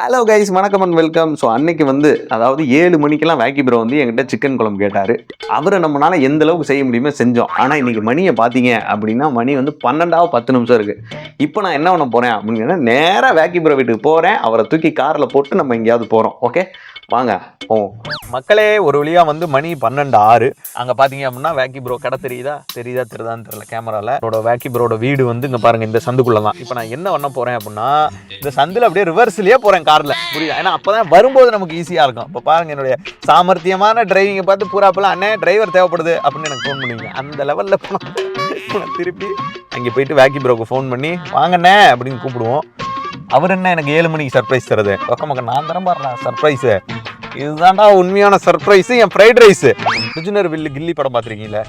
Hello guys வணக்கம் and welcome so அன்னைக்கு வந்து அதாவது ஏழு மணிக்கெல்லாம் வேக்கி ப்ரோ வந்து என்கிட்ட சிக்கன் குழம்பு கேட்டார். அவரை நம்மளால் எந்த அளவுக்கு செய்ய முடியுமோ செஞ்சோம். ஆனால் இன்றைக்கி மணியை பார்த்தீங்க அப்படின்னா மணி வந்து பன்னெண்டாவது பத்து நிமிஷம் இருக்குது இப்போ நான் என்ன பண்ண போகிறேன் அப்படின்னு நேராக வேக்கி ப்ரோ வீட்டுக்கு போகிறேன் அவரை தூக்கி காரில் போட்டு நம்ம எங்கேயாவது போகிறோம் ஓகே வாங்க மக்களே ஒரு வழியா வந்து மணி பன்னெண்டு ஆறு. அங்கே பார்த்தீங்க அப்படின்னா வேக்கி ப்ரோ கடை தெரியுதா? தெரியுதா தெரியுதான்னு தெரியல கேமரால. என்னோட வேக்கி ப்ரோட வீடு வந்து இங்கே பாருங்க இந்த சந்துக்குள்ள தான். இப்போ நான் என்ன பண்ண போகிறேன் அப்படின்னா இந்த சந்தில் அப்படியே ரிவர்ஸ்லயே போகிறேன் காரில். புரியுதா? ஏன்னா அப்பதான் வரும்போது நமக்கு ஈஸியாக இருக்கும். இப்போ பாருங்க என்னுடைய சாமர்த்தியமான டிரைவிங்கை பார்த்து பூராப்பில் அண்ணே டிரைவர் தேவைப்படுது அப்படின்னு எனக்கு ஃபோன் பண்ணுவீங்க அந்த லெவலில் போனோம் திருப்பி அங்கே போயிட்டு வேக்கி ப்ரோக்கு ஃபோன் பண்ணி வாங்கண்ணே அப்படின்னு கூப்பிடுவோம். அவர் என்ன எனக்கு ஏழு மணிக்கு சர்ப்ரைஸ் தருது? பக்கம் பக்கம் நான் தரம் பாடுறேன் சர்ப்ரைஸு இதுதான்டா உண்மையான சர்ப்ரைஸு என் ஃப்ரைட் ரைஸு பிரிஜினர் வில்லு கில்லி படம் பார்த்துருக்கீங்களே?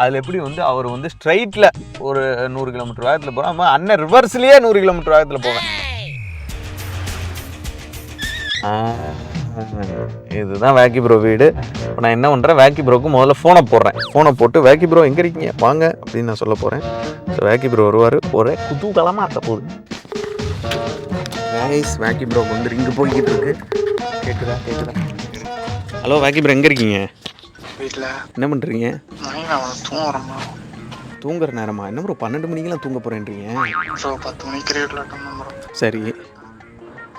அதில் எப்படி வந்து அவர் வந்து ஸ்ட்ரைட்டில் ஒரு நூறு கிலோமீட்டர் வேகத்தில் போகிறோம் அண்ணன் ரிவர்ஸ்லேயே நூறு கிலோமீட்டர் வேகத்தில் போவேன். இதுதான் வேக்கி ப்ரோ வீடு. இப்போ நான் என்ன பண்ணுறேன் வேக்கி ப்ரோக்கு முதல்ல ஃபோனை போடுறேன். ஃபோனை போட்டு வேக்கி ப்ரோ எங்கே இருக்கீங்க? வாங்க அப்படின்னு நான் சொல்ல போகிறேன் ஸோ வேக்கி ப்ரோ வருவார். ஒரே குதூகலமாக ஆட்ட போகுது. கைஸ் வேக்கி ப்ரோ வந்து இங்கே போய்கிட்டு இருக்கு. கேட்குதா கேட்குதா ஹலோ வேக்கி ப்ரோ எங்கே இருக்கீங்க? வீட்டில் என்ன பண்ணுறீங்க தூங்குறேன் தூங்குற நேரமா? என்ன ப்ரோ பன்னெண்டு மணிக்கெல்லாம் தூங்க போகிறேன்றீங்க ப்ரோ பத்து மணிக்கு சரி.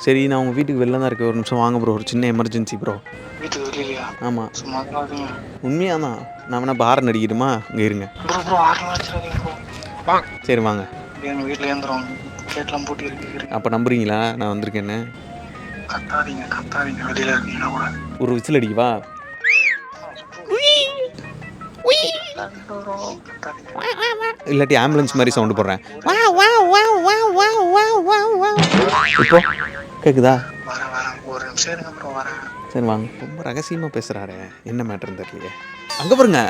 சரி நான் உங்கள் வீட்டுக்கு வெளில தான் இருக்கேன். ஒரு நிமிஷம் வாங்க ப்ரோ ஒரு சின்ன எமர்ஜென்சி ப்ரோ வீட்டுக்கு வெளியிலையா? ஆமாம் உண்மையாக தான் நான் வேணா பாரம் நடிக்கணுமா இங்கே இருங்க. சரி வாங்க. எங்கள் வீட்டில் ஏந்துரும் கேட்லாம் போட்டு இருக்கு அப்போ நம்புறீங்களா? நான் வந்திருக்கேன்னு. கத்தாதீங்க கத்தாதீங்க வெளியில் இருக்கீங்கன்னா கூட. ஒரு விசில் அடிக்கவா இல்லாட்டி ஆம்புலன்ஸ் மாதிரி சவுண்டு போடுறேன். இப்போ? கேக்குதா? சரி வாங்க. ரொம்ப ரகசியமாக பேசுகிறாரு என்ன மேட்டர்னு தெரியலையே. அங்கே பாருங்க.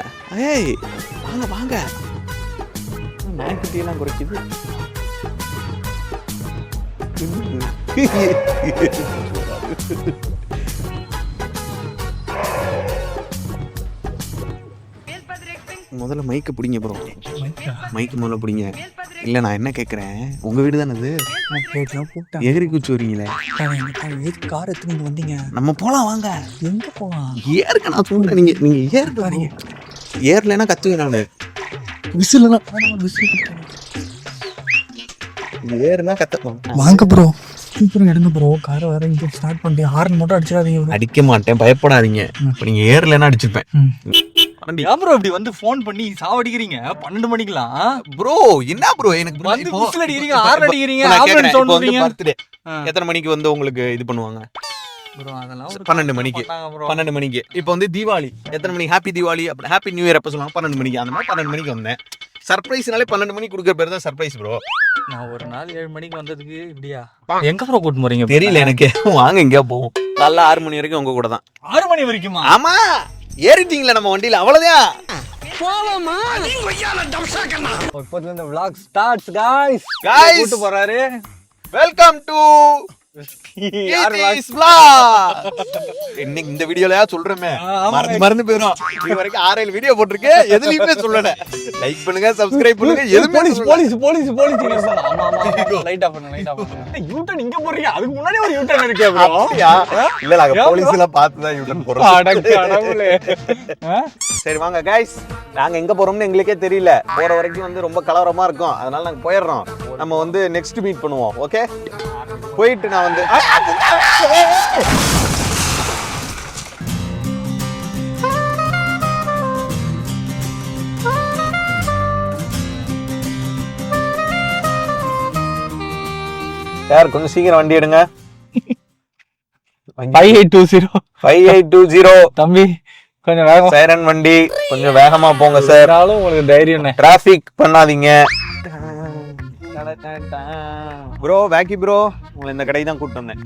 ஏய் வாங்க வாங்க. நாய்க்குட்டியெல்லாம் குறைக்குது. முதல்ல மைக்கை பிடிங்க ப்ரோ மைக்கு முதல்ல பிடிங்க. இல்லை நான் என்ன கேட்குறேன் உங்கள் வீடு தானே அது எகிரி குச்சி வரீங்களே கார் எடுத்துட்டு வந்தீங்க? நம்ம போகலாம் வாங்க. எங்க போலாம்? ஏறுங்க நான் சொல்கிறேன் நீங்கள் நீங்கள் ஏறுங்க ஏறலைன்னா கத்துவேன் நான். விசிலாம் விசில் ஏறுனா கத்தணும் வாங்க ப்ரோ சூப்பராக எடுங்க ப்ரோ காரை வேற இங்கே ஸ்டார்ட் பண்ணிட்டு ஹார்ன் மட்டும் அடிச்சிடாதீங்க. அடிக்க மாட்டேன் பயப்படாதீங்க. இப்போ நீங்கள் ஏறலைன்னா அடிச்சிருப்பேன். ஏன் ப்ரோ இப்படி வந்து ஃபோன் பண்ணி சாவடிக்கிறீங்க? பன்னெண்டு மணிக்கெல்லாம்? ப்ரோ என்ன ப்ரோ எனக்கு. வந்து whistle அடிக்கிறீங்க, இப்போ- அடிக்கிறீங்க, இப்போ நான் ambulance கேட்குறேன், sound இப்போ வந்து பண்றீங்க. birthday. ஆ. எத்தனை மணிக்கு வந்து உங்களுக்கு இது பண்ணுவாங்க? ப்ரோ அதெல்லாம் ஒரு பன்னெண்டு மணிக்கு. பன்னெண்டு மணிக்கு. இப்போ வந்து தீபாவளி. எத்தனை மணிக்கு? ஹாப்பி தீபாவளி அப்படி ஹாப்பி நியூ இயர் எப்போ சொல்லுவாங்க. பன்னெண்டு மணிக்கு. அந்த மாதிரி பன்னெண்டு மணிக்கு வந்தேன். சர்ப்ரைஸ்னாலே பன்னெண்டு மணிக்கு கொடுக்குற பேர் தான் சர்ப்ரைஸ் ப்ரோ நான் ஒரு நாள் ஏழு மணிக்கு வந்ததுக்கு இப்படியா? எங்க ப்ரோ கூட்டு போறீங்க? தெரியல எனக்கு. வாங்க எங்கேயா போவோம். காலைல ஆறு மணி வரைக்கும் உங்க கூட தான். ஆறு மணி வரைக்குமா? ஆமா. ஏறிட்டீங்களா நம்ம வண்டியில அவ்வளவுதான். இப்போதுல இந்த vlog starts guys. Guys. கூட்டு போறாரு. Welcome to? இன்னைக்கு இந்த வீடியோலயா சொல்றேமே. மறந்து மறந்து போயிடும் இது வரைக்கும் ஆறு ஏழு வீடியோ போட்டிருக்கு. எதுலயுமே சொல்லல. லைக் பண்ணுங்க சப்ஸ்கிரைப் பண்ணுங்க. எதுவுமே போலீஸ். Police police police. லைட்டா பண்ணு லைட்டா பண்ணு. யூட்டன் இங்க போறீங்க அதுக்கு முன்னாடி ஒரு யூட்டன் இருக்கே ப்ரோ? இல்ல நாங்க ஏன் போலீஸ் எல்லாம் பார்த்து தான் போறோம் அட கடவுளே ஆ? சரி வாங்க கைஸ் நாங்க எங்க போறோம்னு எங்களுக்கே தெரியல. போற வரைக்கும் வந்து ரொம்ப கலவரமா இருக்கும். அதனால நாங்க போயிடுறோம். நம்ம வந்து நெக்ஸ்ட் மீட் பண்ணுவோம் ஓகே போயிட்டு நான் வந்து யார் கொஞ்சம் சீக்கிரம் வண்டி எடுங்க five eight two zero five eight two zero தம்பி கொஞ்சம் வேகமா சைரன் வண்டி கொஞ்சம் வேகமா போங்க சார் இருந்தாலும் உங்களுக்கு தைரியம் டிராஃபிக் பண்ணாதீங்க ப்ரோ வேக்கி ப்ரோ உங்களை இந்த கடைக்கு தான் கூப்பிட்டு வந்தேன்.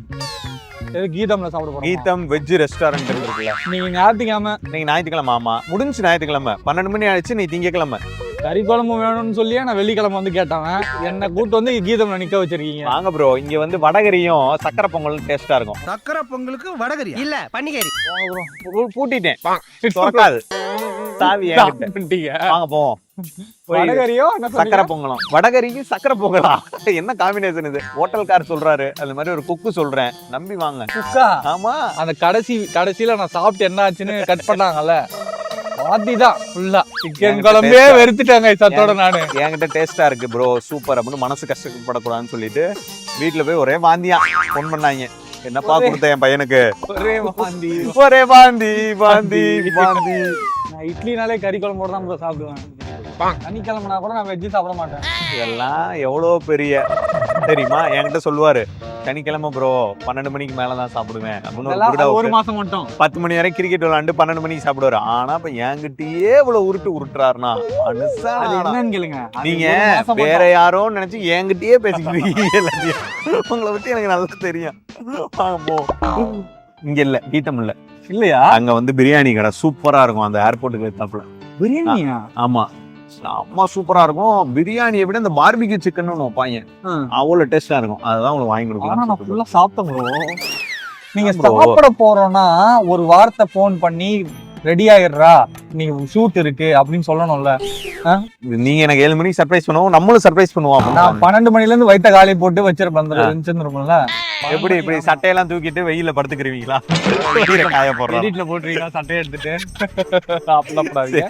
கீதம்ல சாப்பிட போறோம்? கீதம் வெஜ் ரெஸ்டாரண்ட் இருக்குல்ல. நீங்க ஞாயிற்றுக்கிழமை. இன்னைக்கு ஞாயிற்றுக்கிழமை ஆமா. முடிஞ்சு ஞாயிற்றுக்கிழமை. பன்னெண்டு மணி ஆயிடுச்சு நீ திங்கக்கிழமை. கறி குழம்பு வேணும்னு சொல்லியே நான் வெள்ளிக்கிழமை வந்து கேட்டவன் என்ன கூட்டு வந்து கீதம்ல நிக்க வச்சிருக்கீங்க. வாங்க ப்ரோ இங்க வந்து வடகரியும் சக்கரை பொங்கலும் டேஸ்டா இருக்கும். சக்கரை பொங்கலுக்கு வடகரி இல்ல பன்னிக்கறி. பூட்டிட்டேன். திறக்காது. சாவி. வாங்க போவோம் சக்கரை பொங்கலும். வடகரிக்கு சக்கரை பொங்கலா? என்ன காம்பினேஷன் இது? ஹோட்டல்கார் சொல்றாரு. அது மாதிரி ஒரு குக்கு சொல்றேன். நம்பி வாங்க. குக்கா ஆமா. அந்த கடைசி கடைசியில நான் சாப்பிட்டு என்ன ஆச்சுன்னு கட் பண்ணாங்கல்ல. பாதிதான் ஃபுல்லா சிக்கன் குழம்பே வெறுத்துட்டாங்க சத்தோட நானு. என்கிட்ட டேஸ்டா இருக்கு ப்ரோ சூப்பர் அப்படின்னு மனசு கஷ்டப்படக்கூடாதுன்னு சொல்லிட்டு வீட்டுல போய் ஒரே வாந்தியா ஃபோன் பண்ணாங்க. என்னப்பா கொடுத்த என் பையனுக்கு? ஒரே வாந்தி. ஒரே வாந்தி வாந்தி வாந்தி. நான் இட்லினாலே கறி குழம்போட தான் சாப்பிடுவேன். சனிக்கிழமைனா கூட நான் வெஜ்ஜு சாப்பிட மாட்டேன். இதெல்லாம் எவ்வளோ பெரிய தெரியுமா? என்கிட்ட சொல்லுவாரு சனிக்கிழமை ப்ரோ பன்னெண்டு மணிக்கு மேல தான் சாப்பிடுவேன். அப்படின்னு ஒரு மாசம் மட்டும். பத்து மணி வரை கிரிக்கெட் விளாண்டு பன்னெண்டு மணிக்கு சாப்பிடுவாரு. ஆனா இப்ப என்கிட்டயே இவ்வளவு உருட்டு உருட்டுறாருனா ஆனா. என்னன்னு கேளுங்க. நீங்க வேற. யாரோ நினைச்சு என்கிட்டயே பேசிக்கிறீங்க எல்லாத்தையும். உங்களை பத்தி எனக்கு நல்லா தெரியும். இங்க இல்ல கீட்டம் இல்ல. இல்லையா? அங்க வந்து பிரியாணி கடை சூப்பரா இருக்கும். அந்த ஏர்போர்ட்டுக்கு ஏத்தாப்புல பிரியாணியா? ஆமா. அம்மா சூப்பரா இருக்கும். பிரியாணியை விட இந்த பார்பிக்யூ சிக்கன் ஒன்று வைப்பாங்க. அவ்வளவு டேஸ்டா இருக்கும். அதுதான் உங்களுக்கு வாங்கி கொடுக்கலாம். ஃபுல்லா சாப்பிட்டேன் ப்ரோ நீங்க. சாப்பிட போறோம்னா ஒரு வார்த்தை ஃபோன் பண்ணி ரெடி ஆயிடுறா. நீங்க ஷூட் இருக்கு அப்படின்னு சொல்லணும்ல. நீங்க எனக்கு ஏழு மணிக்கு சர்ப்ரைஸ் பண்ணுவோம். நம்மளும் சர்ப்ரைஸ் பண்ணுவோம். நான். பன்னெண்டு மணில இருந்து வயித்த காலி போட்டு வச்சிருப்பேன். அந்த வச்சிருந்திருப்போம்ல எப்படி இப்படி சட்டையெல்லாம் தூக்கிட்டு வெயில்ல படுத்துக்கிறீங்களா வெயில காய போடுறோம் போட்டுருக்கீங்க சட்டையை எடுத்துட்டு. அப்படிலாம் கூடாது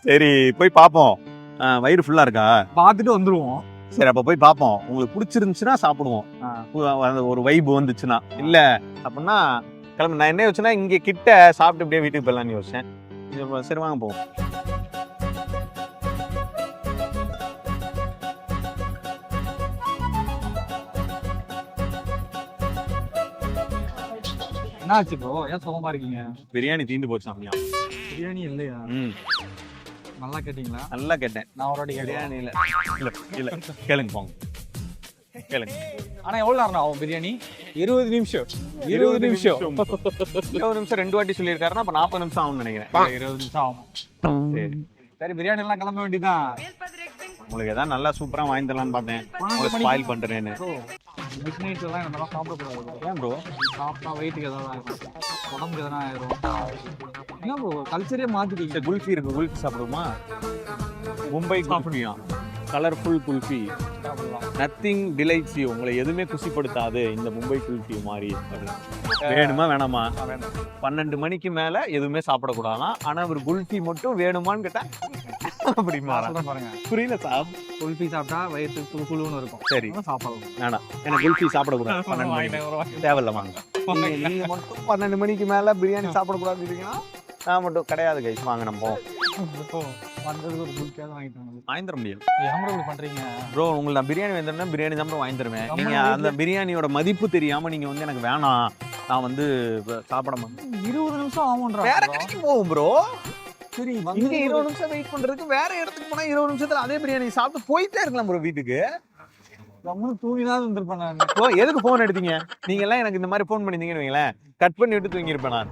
சரி போய் பாப்போம். ஆ, வயிறு ஃபுல்லா இருக்கா? பார்த்துட்டு வந்துருவோம். சரி அப்ப போய் பாப்போம். உங்களுக்கு பிடிச்சிருந்துச்சுன்னா சாப்பிடுவோம். ஒரு வைப் வந்துச்சுன்னா. இல்ல அப்படின்னா கிளம்பு. நான் என்ன யோசிச்சேன்னா இங்க கிட்ட சாப்பிட்டு அப்படியே வீட்டுக்கு போயிடலாம்னு யோசிச்சேன். சரி வாங்க போவோம். என்னாச்சு ப்ரோ ஏன் சுகமா இருக்கீங்க? பிரியாணி தீந்து போச்சு சாமியா. பிரியாணி இல்லையா? நல்லா கேட்டீங்களா? நல்லா கேட்டேன். நான் ஒரு பிரியாணியில. இல்ல இல்ல கேளுங்க போங்க. கேளுங்க. ஆனா எவ்வளவு நேரம் ஆகும் பிரியாணி? இருபது நிமிஷம். இருபது நிமிஷம். இருபது நிமிஷம் ரெண்டு வாட்டி சொல்லியிருக்காருன்னா அப்ப நாற்பது நிமிஷம் ஆகும்னு நினைக்கிறேன். இருபது நிமிஷம் ஆகும். சரி. சரி பிரியாணி எல்லாம் கிளம்ப வேண்டியதான் உங்களுக்கு ஏதாவது நல்லா சூப்பரா வாங்கி தரலாம்னு பார்த்தேன். உங்களை ஸ்பாயில் பண்றேன்னு. மிட் எல்லாம் இந்த மாதிரி சாப்பிடக்கூடாது ஏன் ப்ரோ சாப்பிட்டா வெயிட்டுக்கு எதாவது ஆயிரும் உடம்புக்கு எதனா ஆயிரும் என்ன ப்ரோ கல்ச்சரே மாத்திட்டீங்க இந்த குல்ஃபி இருக்கு குல்ஃபி சாப்பிடுமா Mumbai சாப்பிடுவியா colourful kulfi. Nothing delights you உங்களை எதுவுமே குசிப்படுத்தாது இந்த மும்பை குல்ஃபி மாதிரி. வேணுமா வேணாமா? பன்னெண்டு மணிக்கு மேலே எதுவுமே சாப்பிடக்கூடாதான் ஆனால் ஒரு குல்ஃபி மட்டும் வேணுமான்னு கேட்டால் அப்படி மாறா சொல்றேன் பாருங்க. புரியல சாப். குல்ஃபி சாப்பிட்டா வயிற்று குழு குழுன்னு இருக்கும். சரி. சாப்பிடலாம் வேணாம். எனக்கு குல்ஃபி சாப்பிடக்கூடாது. பன்னெண்டு தேவையில்ல வாங்க. நீங்க- மட்டும் பன்னெண்டு மணிக்கு மேல பிரியாணி சாப்பிடக்கூடாதுன்னு இருக்கீங்கன்னா நான் மட்டும் கிடையாது கைஸ் வாங்க நம்ம. வந்ததுக்கு ஒரு குல்ஃபியாவது வாங்கிட்டு வாங்க வாங்கி தர முடியாது. ஏன் bro இப்படி பண்றீங்க? ப்ரோ உங்களுக்கு நான் பிரியாணி வேணும்னா பிரியாணி தான் bro வாங்கி தருவேன் நீங்க அந்த பிரியாணியோட மதிப்பு தெரியாம நீங்க வந்து எனக்கு வேணாம். நான் வந்து சாப்பிட மாட்டேன். இருபது நிமிஷம் வேற கடைக்கு போவோம் ப்ரோ சரி இங்க இருபது நிமிஷம் வெயிட் பண்றதுக்கு வேற இடத்துக்கு போனா இருபது நிமிஷத்துல அதே பிரியாணி சாப்பிட்டு போயிட்டே இருக்கலாம் ப்ரோ வீட்டுக்கு. கம்முனு தூங்கிதான் இருந்திருப்பேன் நான். எதுக்கு போன் எடுத்தீங்க? நீங்க எல்லாம் எனக்கு இந்த மாதிரி போன் பண்ணிருந்தீங்கன்னு வைங்களேன். கட் பண்ணி விட்டு தூங்கி இருப்பேன் நான்.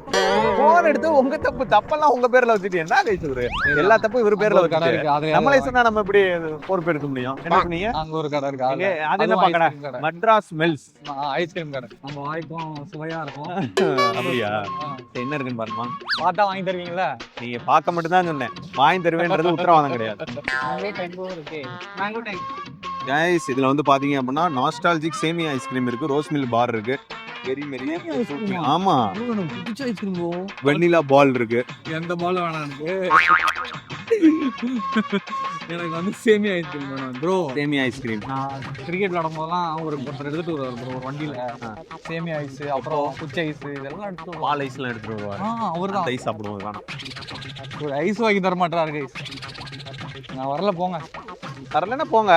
போன் எடுத்து உங்க தப்பு தப்பெல்லாம் உங்க பேர்ல வச்சுட்டு என்ன கைச்சு எல்லா தப்பும் இவர் பேர்ல ஒரு கடை இருக்கு நம்மளே சொன்னா நம்ம எப்படி பொறுப்பு எடுக்க முடியும்? என்ன சொன்னீங்க? அங்க ஒரு கடை இருக்கு அது என்ன கடை? மட்ராஸ் மெல்ஸ் ஐஸ்கிரீம் கடை. நம்ம வாய்க்கும் சுவையா இருக்கும். அப்படியா? என்ன இருக்குன்னு பாருமா. பார்த்தா வாங்கி தருவீங்களா? நீங்க பார்க்க மட்டும் தான் சொன்னேன். வாங்கி தருவேன்றது உத்தரவாதம் கிடையாது. கைஸ் இதுல வந்து பாத்தீங்க அப்படின்னா நாஸ்டாலஜிக் சேமி ஐஸ்கிரீம் இருக்கு ரோஸ் மில் பார் இருக்கு. வெரி ஆ? ஆமா. பிடிச்ச ஐஸ்கிரீம் வெண்ணிலா பால் இருக்கு. எந்த பாலும் வேணாம் எனக்கு. வந்து சேமியா ஐஸ்கிரீம் வேணும் ப்ரோ சேமி ஐஸ்கிரீம் நான் கிரிக்கெட் விளாடும் போதெல்லாம் ஒரு ஒருத்தர் எடுத்துட்டு வருவார் ப்ரோ ஒரு வண்டியில. சேமியா ஐஸ் அப்புறம் குச்சி ஐஸ் இதெல்லாம் வருவார். பால் ஐஸ்லாம் எடுத்துட்டு வருவாரு. அவர் அந்த ஐஸ் சாப்பிடுவோம் வேணாம். ஒரு ஐஸ் வாங்கி தர மாட்டாரு நான் வரல போங்க. தரலன்னா போங்க.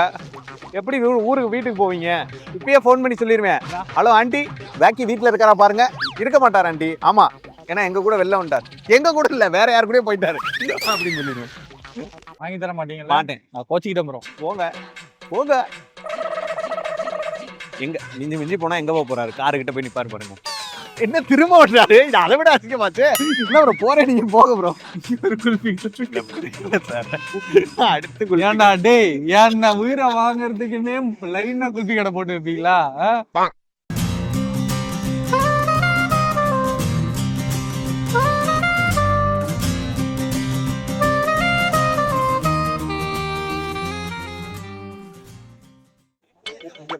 எப்படி ஊருக்கு வீட்டுக்கு போவீங்க? இப்பயே ஃபோன் பண்ணி சொல்லிடுவேன் ஹலோ ஆண்டி பேக்கி வீட்ல இருக்காரா பாருங்க. இருக்க மாட்டார் ஆண்டி ஆமா. ஏன்னா எங்க கூட வெளில வந்துட்டார் எங்க கூட இல்ல வேற யாரு கூடயும் போயிட்டாரு. அப்படின்னு சொல்லிடுவேன். வாங்கி தர மாட்டீங்களா? மாட்டேன். நான் கோச்சிக்கிட்டேன் ப்ரோ போங்க. போங்க. எங்க மிஞ்சி மிஞ்சி போனா எங்க போக போறாரு? காரு கிட்ட போய் நிப்பாரு பாருங்க. என்ன திரும்ப விடுறாரு இது அதை விட அதிகமாச்சு என்ன ப்ரோ போறேன் நீங்க போக ப்ரோ அடுத்து. ஏன்டா டேய் ஏன்டா உயிரை வாங்குறதுக்குன்னே லைனா குல்பி கடை போட்டு வைப்பீங்களா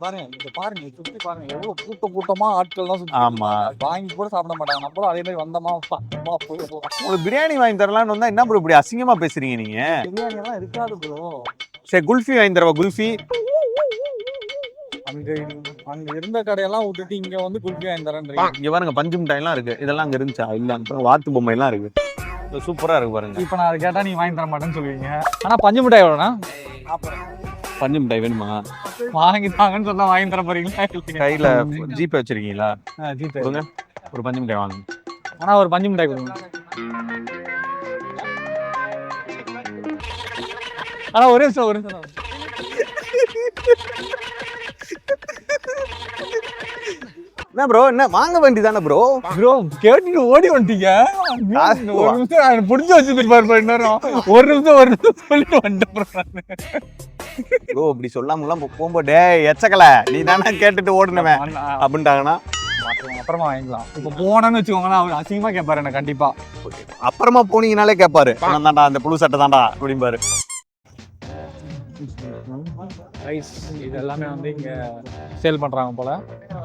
பாருங்க இங்க பாருங்க சுத்தி பாருங்க. எவ்வளவு கூட்ட கூட்டமா ஆட்கள் சுத்தி ஆமா. வாங்கி கூட சாப்பிட மாட்டாங்க. நம்மளும் அதே மாதிரி வந்தோமா. உங்களுக்கு பிரியாணி வாங்கி தரலாம்னு வந்தா என்ன ப்ரோ இப்படி அசிங்கமா பேசுறீங்க நீங்க? பிரியாணி எல்லாம் இருக்காது ப்ரோ சரி குல்ஃபி வாங்கி தரவா குல்ஃபி? அங்க அங்க இருந்த கடையெல்லாம் விட்டுட்டு இங்க வந்து குல்பி வாங்கி தரேன்றீங்க. இங்க பாருங்க பஞ்சு மிட்டாய்லாம் இருக்கு. இதெல்லாம் அங்க இருந்துச்சா? இல்ல வாத்து பொம்மை எல்லாம் இருக்கு. சூப்பரா இருக்கு பாருங்க. இப்ப நான் அதை கேட்டா நீங்க வாங்கி தர மாட்டேன்னு சொல்லுவீங்க. ஆனா பஞ்சு மிட்டாய் எவ்வளோண்ணா பஞ்சு மிட்டாய் வேணுமா? வாங்கி தாங்கன்னு சொன்னா வாங்கி தர போறீங்களா? கையில ஜிபே வச்சிருக்கீங்களா? ஜிபே. கொடுங்க. ஒரு பஞ்சு மிட்டாய் வாங்க ஆனா ஒரு பஞ்சு மிட்டாய் கொடுங்க. ஆனா ஒரே நிமிஷம் ஒரு நிமிஷம். என்ன ப்ரோ என்ன வாங்க வேண்டியதானே ப்ரோ ப்ரோ கேட்டுட்டு ஓடி வந்துட்டீங்க. ஒரு நிமிஷம் நான் புடிச்சு வச்சுட்டு பாரு பாரு நேரம் ஒரு நிமிஷம் ஒரு நிமிஷம் சொல்லிட்டு வந்துட்டேன். ப்ரோ இப்படி சொல்லாமலாம் போகும்போது டேய் எச்சக்கல. நீ தானே கேட்டுட்டு ஓடுனவன் அண்ணா, அப்படின்ட்டாங்கன்னா? அப்புறம் வாங்கிக்கலாம். இப்ப போனேன்னு வச்சுக்கோங்களேன் அவர் அசிங்கமா கேட்பாரு என்ன கண்டிப்பா. அப்புறமா போனீங்கனாலே கேட்பாரு. "இவன் தான்டா அந்த புழு சட்டை தான்டா அப்படிம்பாரு. ரைஸ் இது எல்லாமே வந்து இங்க சேல் பண்றாங்க போல.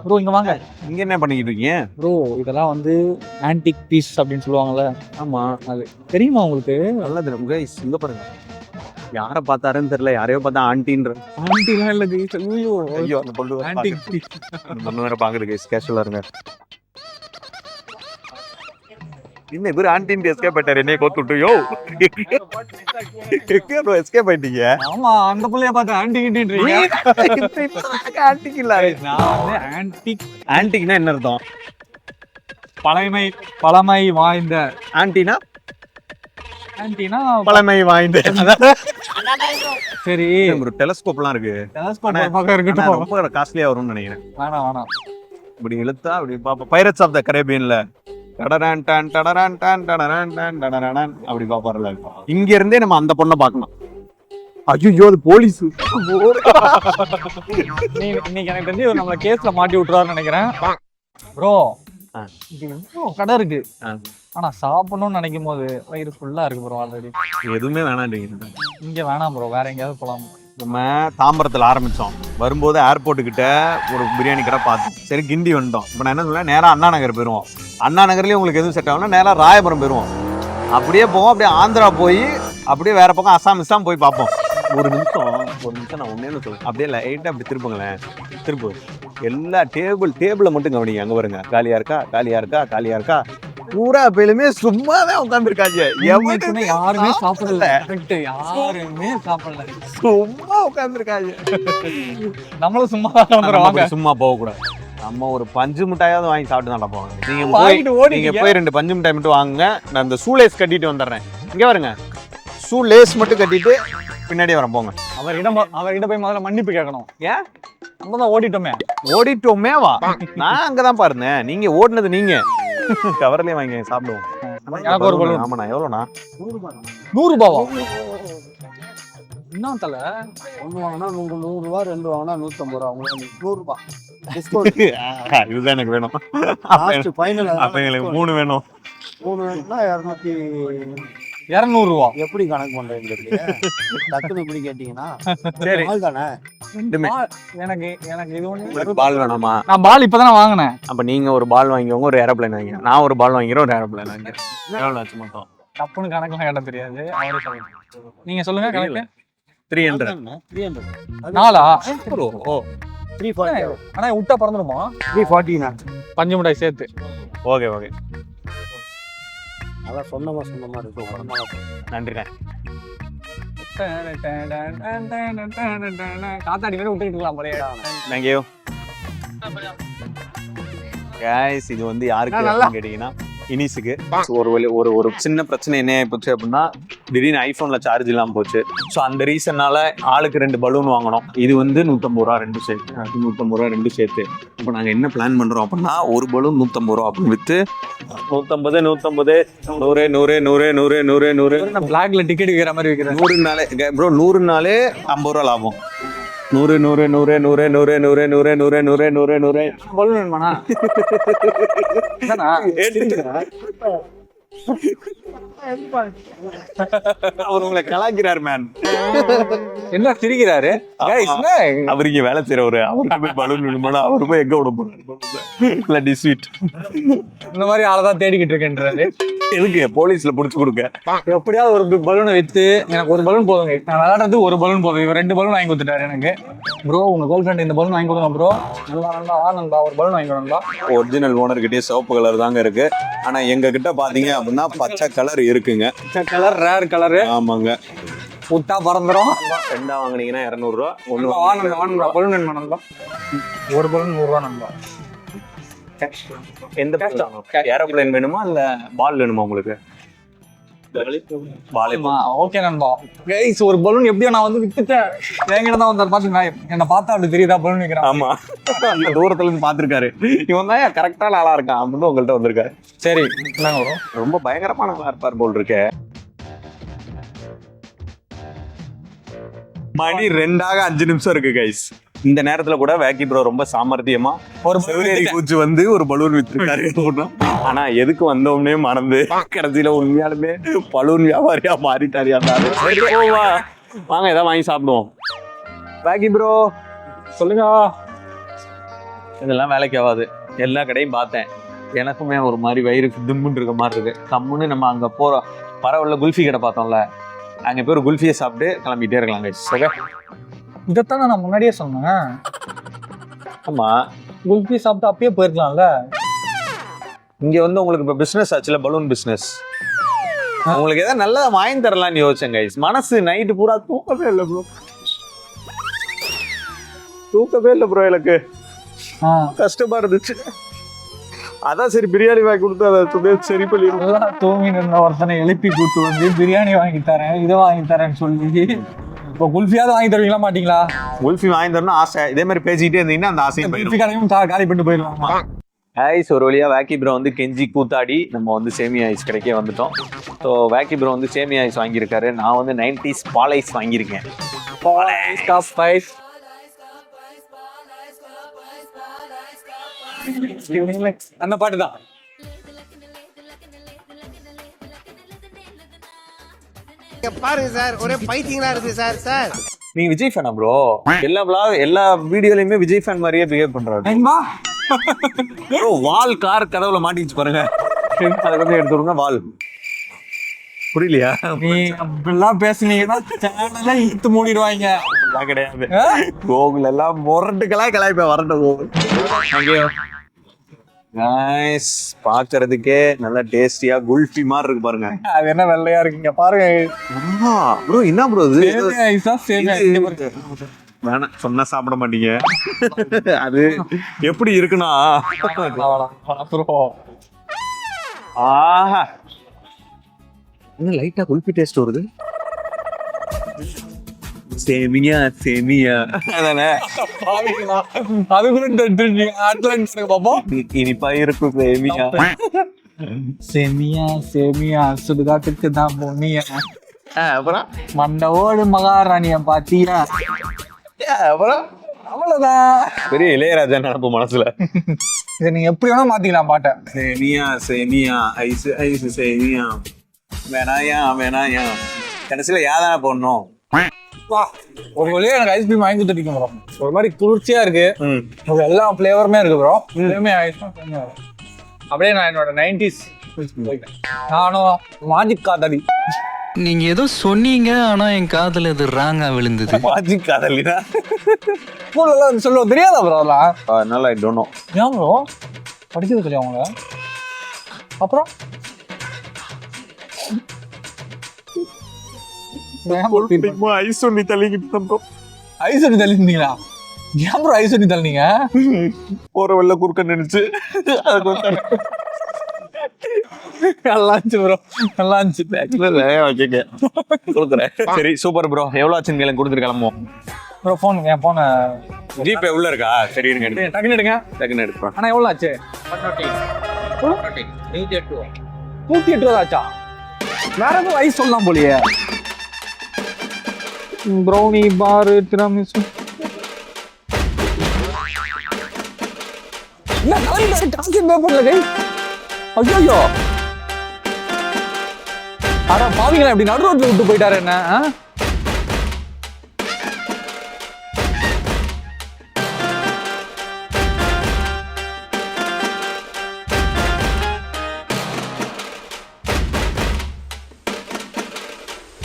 ப்ரோ இங்க வாங்க. இங்க என்ன பண்ணிக்கிட்டு இருக்கீங்க? ப்ரோ இதெல்லாம் வந்து ஆன்டிக் பீஸ் அப்படின்னு சொல்லுவாங்கல்ல. ஆமா. அது தெரியுமா உங்களுக்கு? நல்லது கைஸ் இங்க பாருங்க. யாரை பார்த்தாருன்னு தெரியல யாரையோ பார்த்தா ஆண்டின்ற. ஆன்டிலாம் இல்ல guys. ஐயோ. ஐயோ அந்த பொண்ணு. அந்த பொண்ணு வேற பாக்குது கைஸ் கேஷுவலா இருங்க. என்ன இவரு ஆண்டின் எஸ்கேப் ஆயிட்டாரு என்னைய கோத்து விட்டு. யோ! எஸ்கேப் ஆயிட்டீங்க. ஆமா அந்த புள்ளைய பார்த்து ஆன்டிக்ன்றீங்க ஆன்டிக் இல்ல. ஆன்டிக் ஆன்டிக்னா என்ன அர்த்தம்? பழமை பழமை வாய்ந்த ஆன்டினா ஆன்டினா பழமை வாய்ந்த. சரி. ஒரு டெலஸ்கோப்லாம் இருக்கு. பக்கம் ஆனா இருக்கட்டும். ரொம்ப காஸ்ட்லியா வரும்னு நினைக்கிறேன். வேணாம் வேணாம். இப்படி இழுத்தா அப்படி பாப்பா பைரட்ஸ் ஆஃப் த கரேபியன்ல டடரான் டான் டடரான் டான் டடரான் டான் டடரான் அப்படி பாப்பாருல. இங்க இருந்தே நம்ம அந்த பொண்ணை பார்க்கணும். ஐயோ அது போலீஸ் நீ இன்னைக்கு எனக்கு தெரிஞ்சு இவர் நம்மள கேஸ்ல மாட்டி விட்டுறாருன்னு நினைக்கிறேன். ப்ரோ. கடை இருக்கு? ஆ. ஆனா சாப்பிடணும்னு நினைக்கும் போது வயிறு ஃபுல்லா இருக்கு ப்ரோ ஆல்ரெடி எதுவுமே வேணான்றீங்க இங்க வேணாம் ப்ரோ வேற எங்கேயாவது போலாம். நம்ம தாம்பரத்துல ஆரம்பிச்சோம். வரும்போது ஏர்போர்ட்டு கிட்ட ஒரு பிரியாணி கடை பார்த்தோம். சரி கிண்டி வந்துட்டோம். இப்போ நான் என்ன சொல்ல நேரா அண்ணா நகர் போயிருவோம். அண்ணா நகர்லயும் உங்களுக்கு எதுவும் செட் ஆகும்னா நேரா ராயபுரம் போயிருவோம். அப்படியே போவோம் அப்படியே ஆந்திரா போய் அப்படியே வேற பக்கம் அசாம் இஸ்ஸாம் போய் பார்ப்போம். ஒரு நிமிஷம் ஒரு நிமிஷம் நான் ஒன்னே சொல்லுவேன் அப்படியே லைட்டாக அப்படி திருப்புங்களேன். திருப்பு. எல்லா டேபிள் டேபிளை மட்டும் கவனிங்க. அங்க வருங்க காலியா இருக்கா? காலியா இருக்கா? காலியா இருக்கா? பூரா பேருமே சும்மாவே உட்காந்துருக்காங்க உண்மைக்குமே யாருமே சாப்பிடல. யாருமே சாப்பிடல. சும்மா உட்காந்துருக்காங்க நம்மளும் சும்மா தான் சும்மா போக கூடாது நம்ம ஒரு பஞ்சு மிட்டாயாவது வாங்கி சாப்பிட்டு தான் போவாங்க நீங்க போய் வாங்கிட்டு நீங்க ஓடிங்க போய் ரெண்டு பஞ்சு மிட்டாய் மட்டும் வாங்குங்க. நான் இந்த ஷூ லேஸ் கட்டிட்டு வந்துடுறேன். இங்க வருங்க ஷூ லேஸ் மட்டும் கட்டிட்டு பின்னாடியே வரேன் போங்க. அவரிடம் அவர்கிட்ட போய் முதல்ல மன்னிப்பு கேட்கணும். ஏன் நம்ம தான் ஓடிட்டோமே. ஓடிட்டோமே வா நான் அங்கதான் பாருங்க. நீங்க ஓடுனது நீங்க. கவர்லயே வாங்கி சாப்பிடுவோம். எனக்கு ஒரு பலூன் ஆமாண்ணா எவ்வளோண்ணா? நூறு ரூபாவா என்ன தலை? ஒன்று வாங்கினா நூறு நூறு ரூபா ரெண்டு வாங்கினா நூற்றம்பது ரூபா உங்களுக்கு நூறுரூபா. டிஸ்கவுண்ட் இதுதான் எனக்கு வேணும். ஃபைனல் அப்ப எங்களுக்கு மூணு வேணும். மூணு வேணும்னா இரநூத்தி இரநூறு ரூபா. எப்படி கணக்கு பண்றீங்க டக்குன்னு இப்படி கேட்டீங்கன்னா சரி. ஆள் தானே? ரெண்டுமே. எனக்கு எனக்கு இது ஒண்ணு பால் வேணாமா? நான் பால் இப்பதான் வாங்கினேன். அப்ப நீங்க ஒரு பால் வாங்கிக்கோங்க ஒரு ஏரோப்ளேன் வாங்கிக்கிறேன் நான் ஒரு பால் வாங்கிக்கிறேன் ஒரு ஏரோப்ளேன் வாங்கிக்கிறேன். எவ்வளோ ஆச்சு மொத்தம்? தப்புன்னு கணக்கெல்லாம் இடம் தெரியாது. நீங்க சொல்லுங்க கணக்கு. த்ரீ ஹண்ட்ரட் த்ரீ ஹண்ட்ரட் நாலா? ஓ த்ரீ ஃபார்ட்டி ஆனா விட்டா பறந்துருமா த்ரீ ஃபார்ட்டினா பஞ்சு மிட்டாய் சேர்த்து. Okay okay. அதான் சொன்னமா சொன்ன மாதிரி இருக்கும். நன்றிண்ணே காத்தாடி வேற விட்டுக்கிட்டு இருக்கலாம் போலயே தேங்க்யூ கைஸ் இது வந்து யாருக்கு கேட்டிங்கன்னா இனிஸுக்கு. ஒரு ஒரு ஒரு சின்ன பிரச்சனை என்ன ஆயிப்போச்சு அப்படின்னா திடீர்னு ஐஃபோனில் சார்ஜ் இல்லாமல் போச்சு. ஸோ அந்த ரீசன்னால ஆளுக்கு ரெண்டு பலூன் வாங்கினோம். இது வந்து நூற்றம்பது ரூபா ரெண்டு சேர்த்து நூற்றம்பது ரூபா ரெண்டு சேர்த்து. இப்போ நாங்கள் என்ன பிளான் பண்ணுறோம் அப்படின்னா ஒரு பலூன் நூற்றம்பது ரூபா அப்படின்னு விற்று நூற்றம்பது நூற்றம்பது நூறு நூறு நூறு நூறு நூறு நூறு. பிளாக்ல டிக்கெட் விற்கிற மாதிரி விற்கிறேன் நூறு நாளே ப்ரோ நூறு நாளே ஐம்பது ரூபா லாபம். நூறு நூறு நூறு நூறு நூறு நூறு நூறு நூறு நூறு நூறு. நூறு பலூன் வேணுமாண்ணா அவர் உங்களை கலாய்க்கிறார் மேன் என்ன சிரிக்கிறாரு? அவர் இங்க வேலை செய்யறவரு அவருக்கு போய் பலூன் வேணுமானா அவர் போய் எங்க விட போறாரு? ஸ்வீட் இந்த மாதிரி ஆளை தான் தேடிக்கிட்டு இருக்கேன்றாரு. எதுக்கு போலீஸ்ல புடிச்சு கொடுக்க? எப்படியாவது ஒரு பலூனை வித்து எனக்கு ஒரு பலூன் போதுங்க. நான் விளையாடுறது ஒரு பலூன் போதும். இவர் ரெண்டு பலூன் வாங்கி கொடுத்துட்டாரு எனக்கு. ப்ரோ உங்க கேர்ள் ஃப்ரெண்ட் இந்த பலூன் வாங்கி கொடுங்க ப்ரோ நல்லா நல்லா ஆ நண்பா. ஒரு பலூன் வாங்கி கொடுங்களா ஒரிஜினல் ஓனர் கிட்டே சிவப்பு கலர் தாங்க இருக்கு. ஆனா எங்க கிட்ட பாத்தீங்க அப்படின்னா பச்சை கலர் இருக்குங்க. கலர் ரேர் கலரு ஆமாங்க. புத்தா பறந்துரும். ரெண்டா வாங்குனீங்கன்னா இரநூறுவா ஒண்ணு வாங்க வாங்க பலூன் வேணுமா நண்பா ஒரு பலூன் நூறுரூவா நண்பா எந்த ஏரோப்ளேன் வேணுமா இல்ல பால் வேணுமா உங்களுக்கு? ஓகே நண்பா. கைஸ் ஒரு பலூன் எப்படியோ நான் வந்து வித்துட்டேன். என்கிட்ட தான் வந்தார். பாத்தீங்களா என்ன பார்த்தா அப்படி தெரியுதா பலூன் வைக்கிறான் ஆமா. அந்த தூரத்துல இருந்து பாத்துருக்காரு இவன் தான் கரெக்டான ஆளா இருக்கான். அப்படின்னு உங்கள்ட்ட வந்திருக்காரு. சரி என்னங்க வரும் ரொம்ப பயங்கரமான ஆளா இருப்பார் போல் இருக்கே. மணி ரெண்டாக அஞ்சு நிமிஷம் இருக்கு கைஸ் இந்த நேரத்துல கூட வேக்கி ப்ரோ ரொம்ப சாமர்த்தியமா ஒரு செவிலேரி பூச்சி வந்து ஒரு பலூன் வித்துருக்காரு ஆனா எதுக்கு வந்தோம்னே மறந்து கடைசியில உண்மையாலுமே பலூன் வியாபாரியா மாறிட்டாரியா. வாங்க ஏதாவது வாங்கி சாப்பிடுவோம். வேக்கி ப்ரோ சொல்லுங்க. இதெல்லாம் வேலைக்கு ஆகாது. எல்லா கடையும் பார்த்தேன். எனக்குமே ஒரு மாதிரி வயிறு திம்முன்னு இருக்க மாதிரி இருக்கு. கம்முன்னு நம்ம அங்க போறோம் பரவாயில்ல குல்ஃபி கடை பார்த்தோம்ல அங்க போய் ஒரு குல்ஃபியை சாப்பிட்டு கிளம்பிட்டே இருக்கலாம். ஓகே இதைத்தானே நான் முன்னாடியே சொன்னேன். ஆமா குல்ஃபி சாப்பிட்டு அப்பயே போயிருக்கலாம்ல? இங்க வந்து உங்களுக்கு இப்ப பிசினஸ் ஆச்சுல பலூன் பிசினஸ் உங்களுக்கு ஏதாவது நல்லா வாங்கி தரலாம்னு யோசிச்சேன் கைஸ் மனசு நைட்டு பூரா தூக்கவே இல்லை ப்ரோ தூக்கவே இல்லை ப்ரோ எனக்கு. கஷ்டமா இருந்துச்சு. அதான் சரி பிரியாணி வாங்கி கொடுத்து அதை சரி பண்ணிடுவோம். தூங்கி நின்ற ஒருத்தனை எழுப்பி கூட்டு வந்து பிரியாணி வாங்கி தரேன் இதை வாங்கி தரேன்னு சொல்லி. இப்போ குல்ஃபியாவது வாங்கி தருவீங்களா மாட்டீங்களா? குல்ஃபி வாங்கி தரணும் ஆசை. இதே மாதிரி பேசிக்கிட்டே இருந்தீங்கன்னா அந்த ஆசையும் போயிடும் குல்ஃபி கடையும் காலி பண்ணிட்டு போயிடுவாமா ஐஸ் ஒரு வழியா வேக்கி ப்ரோ வந்து கெஞ்சி கூத்தாடி நம்ம வந்து சேமியா ஐஸ் கடைக்கே வந்துட்டோம். ஸோ வேக்கி ப்ரோ வந்து சேமியா ஐஸ் வாங்கியிருக்காரு. நான் வந்து நைன்டிஸ் பால் ஐஸ் வாங்கியிருக்கேன். ஸ்டாப் ஸ்பைஸ் அந்த பாட்டு தான். பாருங்க சார் ஒரே பைத்தியங்களா இருக்கு சார் சார். நீ விஜய் ஃபேனா ப்ரோ எல்லா vlog எல்லா வீடியோலயுமே விஜய் ஃபேன் மாதிரியே பிஹேவ் பண்றாரு. ப்ரோ வால் கார் கதவுல மாட்டிச்சு பாருங்க. அதை கொஞ்சம் எடுத்து விடுங்க வால். புரியலையா? நீ அப்படிலாம் பேசுனீங்கன்னா சேனலை இழுத்து மூடிடுவாங்க. கிடையாது? கோகுல் எல்லாம் முரட்டுக்கெல்லாம் கிளம்பி வரட்டும் கோகுல். தேங்க்யூ நைஸ் பார்க்கறதுக்கே நல்ல டேஸ்டியா குல்ஃபி மாதிரி இருக்கு பாருங்க. அது என்ன வெள்ளையா இருக்குங்க. பாருங்க. ப்ரோ என்ன ப்ரோ இது. வேணாம் சொன்னா சாப்பிட மாட்டீங்க. அது எப்படி இருக்குன்னா. அப்புறம் ஆஹா. என்ன லைட்டா குல்ஃபி டேஸ்ட் வருது? சேமியா சேமியா. அதானே? அது கூட பாப்போம். இனிப்பா இருக்கும் சேமியா. சேமியா சேமியா சுடுகாட்டுக்கு தான் பொன்னியா அப்புறம்? மண்டவோடு மகாராணிய பாத்தியா? அப்புறம்? அவ்வளவுதான். பெரிய இளையராஜா நினப்பு மனசுல. இதை நீங்க எப்படி வேணா மாத்திக்கலாம் பாட்டை. சேமியா சேமியா ஐஸ் ஐஸ் சேமியா. வேணாயா வேணாயா. கடைசியில யாதான போடணும்? வா. ஒரு வழியா எனக்கு ஐஸ்கிரீம் வாங்கி கொடுத்துருக்கீங்க ப்ரோ ஒரு மாதிரி குளிர்ச்சியா இருக்கு. எல்லா ஃப்ளேவருமே இருக்கு ப்ரோ எல்லாமே ஐஸ்கிரீம் அப்படியே நான் என்னோட நைன்டிஸ் நானும் மாஜிக் காத்தாடி நீங்க ஏதோ சொன்னீங்க ஆனா என் காதுல இது ராங்கா விழுந்தது. மாஜிக் காதலினா ஸ்கூல்ல வந்து சொல்லுவோம் தெரியாதா ப்ரோ அதெல்லாம்? அதனால ஐ டோன்ட் நோ ஏன் ப்ரோ படிக்கிறது இல்லையா அவங்க அப்புறம்? ஐஸ் சொல்லி தள்ளிக்கிட்டு இருந்தோம் ஐஸ் அடி தள்ளிருந்தீங்களா ஏன் ப்ரோ ஐஸ் அடி தள்ளினீங்க போற வெள்ள குறுக்க நினைச்சு அதுக்கு வந்து நல்லா இருந்துச்சு ப்ரோ நல்லா இருந்துச்சு கொடுக்குறேன். சரி சூப்பர் ப்ரோ எவ்வளோ ஆச்சுன்னு கேளுங்க கொடுத்துட்டு கிளம்புவோம். ப்ரோ ஃபோன் என் ஃபோனை ஜிபே உள்ள இருக்கா? சரி இருங்க டக்குன்னு எடுங்க. டக்குன்னு எடுப்பேன் ஆனா எவ்வளோ ஆச்சு? நூத்தி எட்டு ரூபா. ஆச்சா? வேற எதுவும் ஐஸ் சொல்லலாம் போலியே. ப்ரௌனி பாரு திராமிசு என்ன கலந்து ஐயோ அட பாவிங்களா இப்படி நடு ரோட்ல விட்டு போயிட்டாரு என்ன